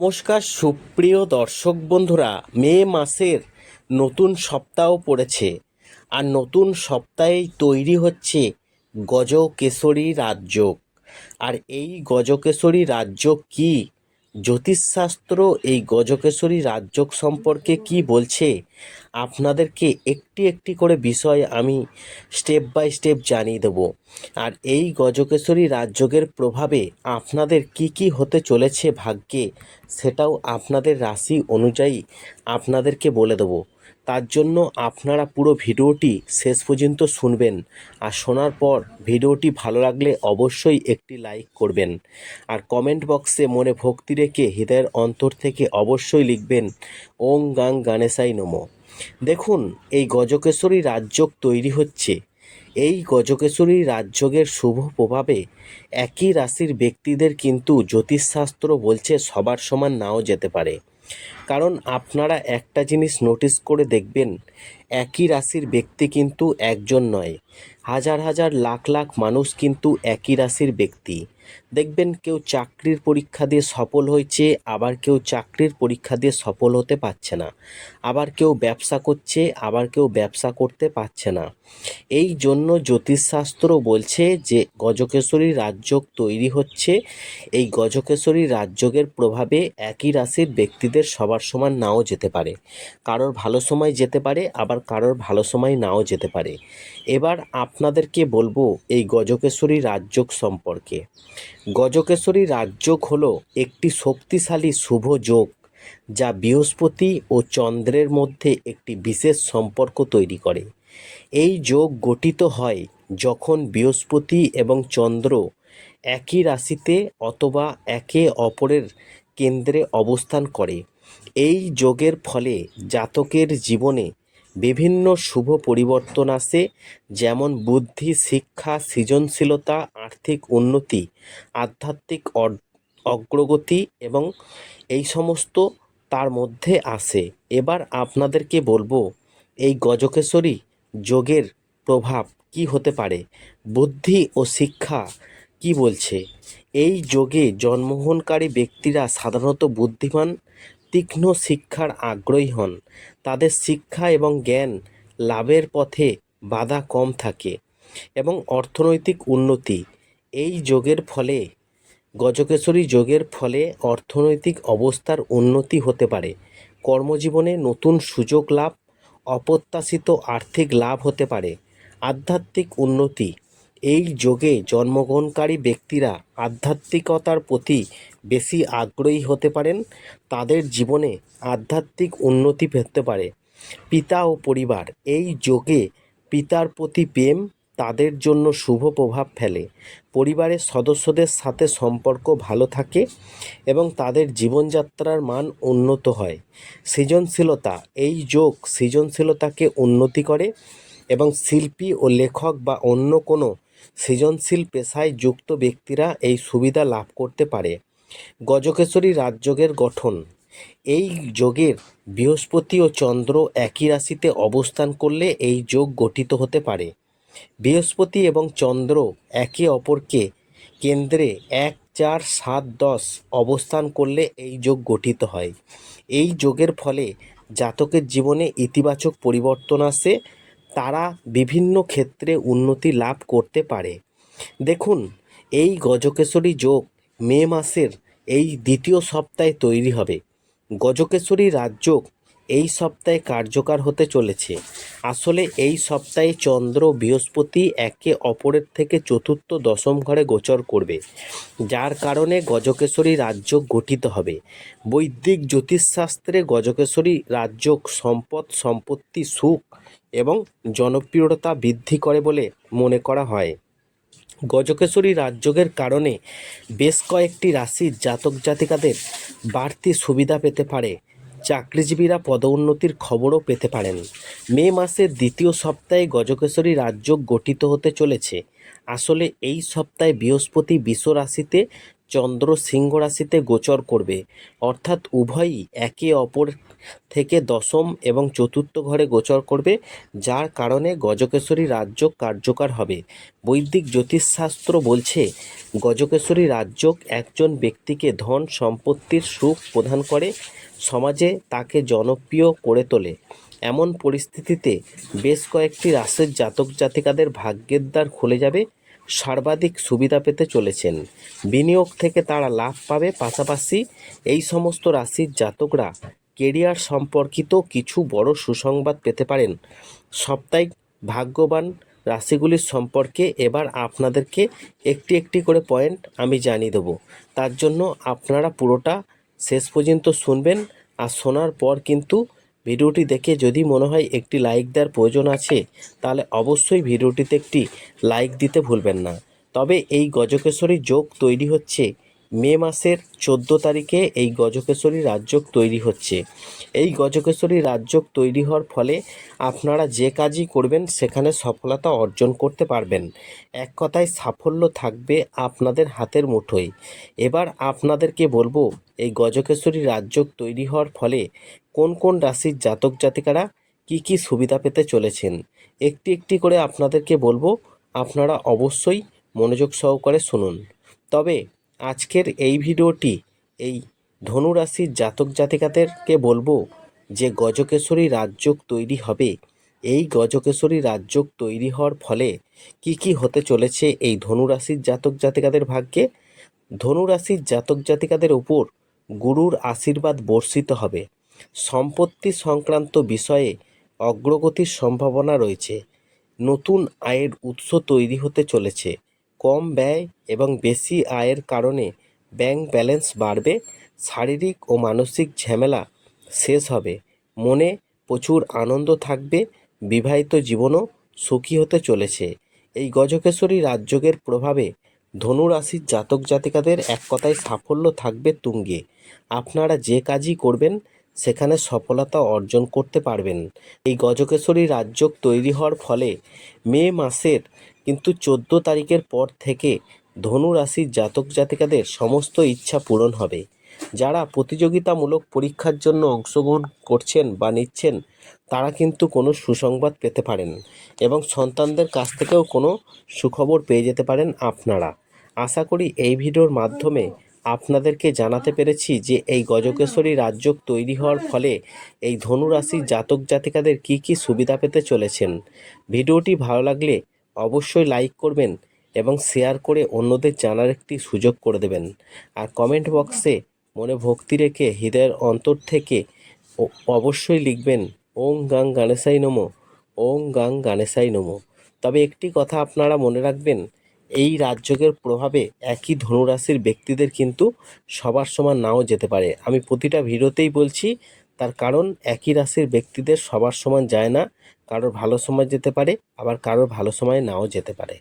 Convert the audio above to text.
নমস্কার, সুপ্রিয় দর্শক বন্ধুরা, মে মাসের নতুন সপ্তাহ পড়েছে আর নতুন সপ্তাহেই তৈরি হচ্ছে গজকেশরী রাজযোগ। আর এই গজকেশরী রাজযোগ কি জ্যোতিষশাস্ত্র এই গজকেশরী রাজযোগ সম্পর্কে কি বলছে? আপনাদেরকে একটি একটি করে বিষয় আমি স্টেপ বাই স্টেপ জানিয়ে দেব। আর এই গজকেশরী রাজযোগের প্রভাবে আপনাদের কি কি হতে চলেছে ভাগ্যে, সেটাও আপনাদের রাশি অনুযায়ী আপনাদেরকে বলে দেবো। তার জন্য আপনারা পুরো ভিডিওটি শেষ পর্যন্ত শুনবেন। আর শোনার পর ভিডিওটি ভালো লাগলে অবশ্যই একটি লাইক করবেন। আর কমেন্ট বক্সে মনে ভক্তি রেখে হৃদয়ের অন্তর থেকে অবশ্যই লিখবেন ওং গাং গানেশাই নমঃ। দেখুন, এই গজকেশ্বরী রাজযোগ তৈরি হচ্ছে। এই গজকেশ্বরী রাজযোগের শুভ প্রভাবে একই রাশির ব্যক্তিদের কিন্তু জ্যোতিষশাস্ত্র বলছে সবার সমান নাও যেতে পারে। কারণ আপনারা একটা জিনিস নোটিস করে দেখবেন, একই রাশির ব্যক্তি কিন্তু একজন নয়। হাজার হাজার লাখ লাখ মানুষ কিন্তু একই রাশির ব্যক্তি। দেখবেন কেউ চাকরির পরীক্ষা দিয়ে সফল হয়েছে, আবার কেউ চাকরির পরীক্ষা দিয়ে সফল হতে পারছে না। আবার কেউ ব্যবসা করছে, আবার কেউ ব্যবসা করতে পারছে না। এই জন্য জ্যোতিষশাস্ত্র বলছে যে গজকেশরী রাজযোগ তৈরি হচ্ছে। এই গজকেশরী রাজযোগের প্রভাবে একই রাশির ব্যক্তিদের সবার সমান নাও যেতে পারে। কারোর ভালো সময় যেতে পারে, আবার কারোর ভালো সময় নাও যেতে পারে। এবার আপনাদেরকে বলব এই গজকেশরী রাজযোগ সম্পর্কে। গজকেশরী রাজযোগ হল একটি শক্তিশালী শুভ যোগ, যা বৃহস্পতি ও চন্দ্রের মধ্যে একটি বিশেষ সম্পর্ক তৈরি করে। এই যোগ গঠিত হয় যখন বৃহস্পতি এবং চন্দ্র একই রাশিতে অথবা একে অপরের কেন্দ্রে অবস্থান করে। এই যোগের ফলে জাতকের জীবনে বিভিন্ন শুভ পরিবর্তন আসে, যেমন বুদ্ধি, শিক্ষা, সৃজনশীলতা, আর্থিক উন্নতি, আধ্যাত্মিক অগ্রগতি এবং এই সমস্ত তার মধ্যে আসে। এবার আপনাদেরকে বলব, এই গজকেশরী যোগের প্রভাব কি হতে পারে? বুদ্ধি ও শিক্ষা কি বলছে? এই যোগে জন্মগ্রহণকারী ব্যক্তিরা সাধারণত বুদ্ধিমান তীক্ষ্ণ শিক্ষার আগ্রহী হন। তাদের শিক্ষা এবং জ্ঞান লাভের পথে বাধা কম থাকে এবং অর্থনৈতিক উন্নতি। এই যোগের ফলে, গজকেশরী যোগের ফলে অর্থনৈতিক অবস্থার উন্নতি হতে পারে। কর্মজীবনে নতুন সুযোগ লাভ, অপ্রত্যাশিত আর্থিক লাভ হতে পারে। আধ্যাত্মিক উন্নতি এই যোগে জন্মগ্রহণকারী ব্যক্তিরা আধ্যাত্মিকতার প্রতি বেশি আগ্রহী হতে পারেন, তাদের জীবনে আধ্যাত্মিক উন্নতি পেতে পারে। পিতা ও পরিবার, এই যোগে পিতার প্রতি প্রেম তাদের জন্য শুভ প্রভাব ফেলে। পরিবারের সদস্যদের সাথে সম্পর্ক ভালো থাকে এবং তাদের জীবনযাত্রার মান উন্নত হয়। সৃজনশীলতা, এই যোগ সৃজনশীলতাকে উন্নতি করে এবং শিল্পী ও লেখক বা অন্য কোনো সৃজনশীল পেশায় যুক্ত ব্যক্তিরা এই সুবিধা লাভ করতে পারে। গজকেশরী রাজযোগের গঠন। এই যোগের বৃহস্পতি ও চন্দ্র একই রাশিতে অবস্থান করলে এই যোগ গঠিত হতে পারে। বৃহস্পতি এবং চন্দ্র একে অপরকে কেন্দ্রে এক, চার, সাত, দশ অবস্থান করলে এই যোগ গঠিত হয়। এই যোগের ফলে জাতকের জীবনে ইতিবাচক পরিবর্তন আসে তারা বিভিন্ন ক্ষেত্রে উন্নতি লাভ করতে পারে। দেখুন, এই গজকেশরী যোগ মে মাসের এই দ্বিতীয় সপ্তাহে তৈরি হবে। গজকেশরী রাজযোগ এই সপ্তাহে কার্যকর হতে চলেছে। আসলে এই সপ্তাহে চন্দ্র বৃহস্পতি একে অপরের থেকে চতুর্থ দশম ঘরে গোচর করবে, যার কারণে গজকেশরী রাজ্য গঠিত হবে। বৈদিক জ্যোতিষশাস্ত্রে গজকেশরী রাজযোগ সম্পদ, সম্পত্তি, সুখ এবং জনপ্রিয়তা বৃদ্ধি করে বলে মনে করা হয়। গজকেশরী রাজযোগের কারণে বেশ কয়েকটি রাশির জাতক জাতিকাদের বাড়তি সুবিধা পেতে পারে। চাকরিজীবীরা পদোন্নতির খবরও পেতে পারেন। মে মাসের দ্বিতীয় সপ্তাহে গজকেশরী রাজ্য গঠিত হতে চলেছে। আসলে এই সপ্তাহে বৃহস্পতি বিশ্ব রাশিতে চন্দ্র সিংহ রাশিতে গোচর করবে। অর্থাৎ উভয়ই একে অপর থেকে দশম এবং চতুর্থ ঘরে গোচর করবে, যার কারণে গজকেশরী রাজ্য কার্যকর হবে। বৈদিক জ্যোতিষশাস্ত্র বলছে, গজকেশরী রাজযোগ একজন ব্যক্তিকে ধন সম্পত্তির সুখ প্রদান করে সমাজে তাকে জনপ্রিয় করে তোলে। এমন পরিস্থিতিতে বেশ কয়েকটি রাশির জাতক জাতিকাদের ভাগ্যের দ্বার খুলে যাবে, সর্বাধিক সুবিধা পেতে চলেছেন। বিনিয়োগ থেকে তারা লাভ পাবে পাশাপাশি এই সমস্ত রাশির জাতকরা কেরিয়ার সম্পর্কিত কিছু বড় সুসংবাদ পেতে পারেন। সাপ্তাহিক ভাগ্যবান রাশিগুলির সম্পর্কে এবার আপনাদেরকে একটি একটি করে পয়েন্ট আমি জানিয়ে দেবো। তার জন্য আপনারা পুরোটা শেষ পর্যন্ত শুনবেন আর শোনার পর কিন্তু ভিডিওটি দেখে যদি মনে হয় একটি লাইক দেওয়ার প্রয়োজন আছে, তাহলে অবশ্যই ভিডিওটিতে একটি লাইক দিতে ভুলবেন না। তবে এই গজকেশ্বরী যোগ তৈরি হচ্ছে মে মাসের চোদ্দ তারিখে এই গজকেশরী রাজযোগ তৈরি হচ্ছে। এই গজকেশ্বরী রাজযোগ তৈরি হওয়ার ফলে আপনারা যে কাজই করবেন, সেখানে সফলতা অর্জন করতে পারবেন। এক কথায় সাফল্য থাকবে আপনাদের হাতের মুঠোয়। এবার আপনাদেরকে বলব, এই গজকেশ্বরী রাজযোগ তৈরি হওয়ার ফলে কোন কোন রাশির জাতক জাতিকারা কি কি সুবিধা পেতে চলেছেন? একটি একটি করে আপনাদেরকে বলব, আপনারা অবশ্যই মনোযোগ সহকারে শুনুন। তবে আজকের এই ভিডিওটি এই ধনুরাশির জাতক জাতিকাদেরকে বলব যে গজকেশরী রাজযোগ তৈরি হবে। এই গজকেশরী রাজযোগ তৈরি হওয়ার ফলে কি কি হতে চলেছে এই ধনুরাশির জাতক জাতিকাদের ভাগ্যে? ধনুরাশির জাতক জাতিকাদের উপর গুরুর আশীর্বাদ বর্ষিত হবে। সম্পত্তি সংক্রান্ত বিষয়ে অগ্রগতির সম্ভাবনা রয়েছে। নতুন আয়ের উৎস তৈরি হতে চলেছে। কম ব্যয় এবং বেশি আয়ের কারণে ব্যাংক ব্যালেন্স বাড়বে, শারীরিক ও মানসিক ঝামেলা শেষ হবে। মনে প্রচুর আনন্দ থাকবে, বিবাহিত জীবনও সুখী হতে চলেছে। এই গজকেশ্বরী রাজযোগের প্রভাবে ধনু রাশির জাতক জাতিকাদের এক কথায় সাফল্য থাকবে তুঙ্গে। আপনারা যে কাজই করবেন, সেখানে সফলতা অর্জন করতে পারবেন। এই গজকেশরী রাজযোগ তৈরি হওয়ার ফলে মে মাসের কিন্তু চোদ্দ তারিখের পর থেকে ধনু রাশির জাতক জাতিকাদের সমস্ত ইচ্ছা পূরণ হবে। যারা প্রতিযোগিতামূলক পরীক্ষার জন্য অংশগ্রহণ করছেন বা নিচ্ছেন, তারা কিন্তু কোনো সুসংবাদ পেতে পারেন এবং সন্তানদের কাছ থেকেও কোনো সুখবর পেয়ে যেতে পারেন আপনারা। আশা করি এই ভিডিওর মাধ্যমে আপনাদেরকে জানাতে পেরেছি যে এই গজকেশ্বরী রাজযোগ তৈরি হওয়ার ফলে এই ধনু রাশির জাতক জাতিকাদের কি কি সুবিধা পেতে চলেছেন। ভিডিওটি ভালো লাগলে অবশ্যই লাইক করবেন এবং শেয়ার করে অন্যদের জানার একটি সুযোগ করে দেবেন। আর কমেন্ট বক্সে মনে ভক্তি রেখে হৃদয়ের অন্তর থেকে অবশ্যই লিখবেন ওং গাং গানেশাই নমো ওং গাং গানেশাই নমো। তবে একটি কথা আপনারা মনে রাখবেন, এই রাজযোগের প্রভাবে একই ধনুরাশির ব্যক্তিদের কিন্তু সবার সমান নাও যেতে পারে। আমি প্রতিটা ভিডিওতেই বলছি, তার কারণ একই রাশির ব্যক্তিদের সবার সমান যায় না। কারোর ভালো সময় যেতে পারে আবার কারোর ভালো সময় নাও যেতে পারে।